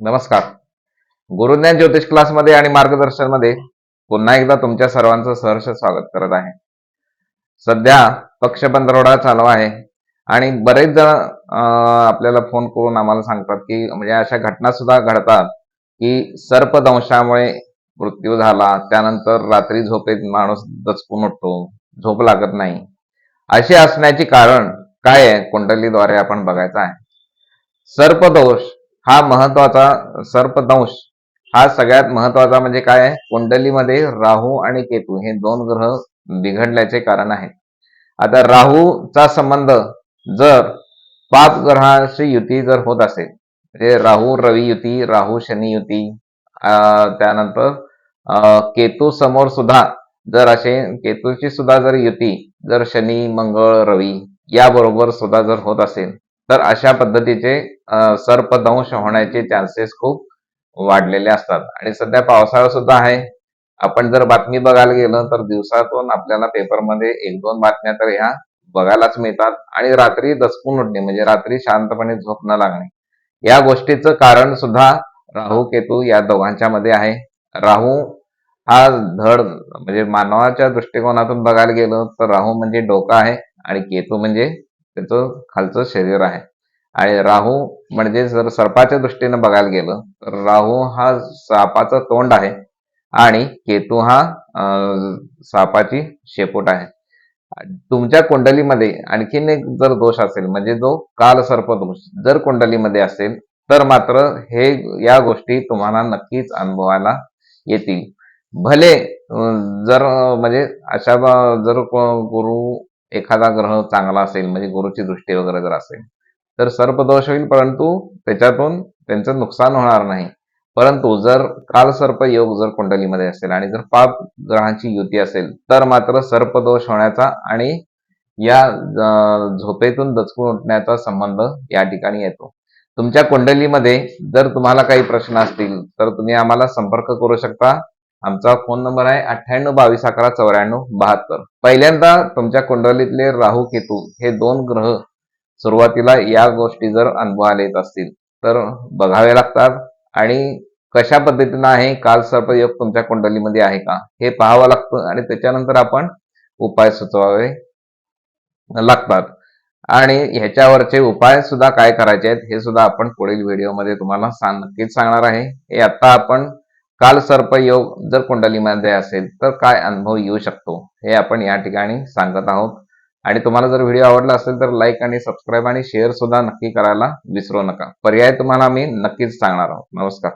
नमस्कार. गुरुज्ञान ज्योतिष क्लासमध्ये आणि मार्गदर्शनमध्ये पुन्हा एकदा तुमच्या सर्वांचं सहर्ष स्वागत करत आहे. सध्या पक्ष पंधरवडा चालू आहे आणि बरेच जण आपल्याला फोन करून आम्हाला सांगतात की म्हणजे अशा घटना सुद्धा घडतात की सर्पदंशामुळे मृत्यू झाला त्यानंतर रात्री झोपेत माणूस दचकून उठतो झोप लागत नाही. असे असण्याचे कारण काय आहे? कुंडलीद्वारे आपण बघायचं आहे. सर्पदोष हा महत्त्वाचा सर्पदंश. हा सगळ्यात महत्त्वाचा म्हणजे काय आहे? कुंडलीमध्ये राहू आणि केतू हे दोन ग्रह बिघडल्याचे कारण आहे. आता राहूचा संबंध जर पाच ग्रहाशी युती जर होत असेल म्हणजे राहू रवी युती राहू शनी युती अं, त्यानंतर केतू समोर सुद्धा जर असे केतूची सुद्धा जर युती जर शनी मंगळ रवी याबरोबर सुद्धा जर होत असेल तर अशा पद्धतीचे सर्पदंश होण्याचे चान्सेस खूप वाढलेले असतात. आणि सध्या पावसाळा सुद्धा आहे. आपण जर बातमी बघायला गेलं तर दिवसातून आपल्याला पेपरमध्ये एक दोन बातम्या तर ह्या बघायलाच मिळतात. आणि रात्री दचकून उठणे म्हणजे रात्री शांतपणे झोप न लागणे या गोष्टीचं कारण सुद्धा राहू केतू या दोघांच्या मध्ये आहे. राहू हा धड म्हणजे मानवाच्या दृष्टिकोनातून बघायला गेलं तर राहू म्हणजे डोकं आहे आणि केतू म्हणजे त्याचं खालचं शरीर आहे. आणि राहू म्हणजे जर सर्पाच्या दृष्टीने बघायला गेलं तर राहू हा सापाचं तोंड आहे आणि केतू हा सापाची शेपूट आहे. तुमच्या कुंडलीमध्ये आणखीन एक जर दोष असेल म्हणजे जो काल सर्प दोष जर कुंडलीमध्ये असेल तर मात्र हे या गोष्टी तुम्हाला नक्कीच अनुभवायला येतील. भले जर म्हणजे अशा जर गुरु एखादा ग्रह चांगला असेल म्हणजे गुरुची दृष्टी वगैरे जर असेल तर सर्पदोष होईल परंतु त्याच्यातून त्यांचं नुकसान होणार नाही. परंतु जर काल सर्प योग जर कुंडलीमध्ये असेल आणि जर पाप ग्रहांची युती असेल तर मात्र सर्पदोष होण्याचा आणि या झोपेतून दचकून उठण्याचा संबंध या ठिकाणी येतो. तुमच्या कुंडलीमध्ये जर तुम्हाला काही प्रश्न असतील तर तुम्ही आम्हाला संपर्क करू शकता. आमचा फोन नंबर आहे अठ्ठ्याण्णव बावीस अकरा चौऱ्याण्णव बहात्तर. पहिल्यांदा तुमच्या कुंडलीतले राहू केतू हे दोन ग्रह सुरुवातीला या गोष्टी जर अनुभवाला येत असतील तर बघावे लागतात. आणि कशा पद्धतीनं आहे काल सर्पयोग तुमच्या कुंडलीमध्ये आहे का हे पाहावं लागतं आणि त्याच्यानंतर आपण उपाय सुचवावे लागतात. आणि ह्याच्यावरचे उपाय सुद्धा काय करायचे आहेत हे सुद्धा आपण पुढील व्हिडिओमध्ये तुम्हाला सांग नक्कीच सांगणार आहे. हे आता आपण काल सर्प योग जर कुंडलीमध्ये असेल तर काय अनुभव येऊ शकतो? हे आपण या ठिकाणी सांगत आहोत. आणि तुम्हाला जर व्हिडिओ आवडला असेल तर लाईक आणि सबस्क्राईब आणि शेअर सुद्धा नक्की करायला विसरू नका. पर्याय तुम्हाला मी नक्कीच सांगणार आहोत. नमस्कार.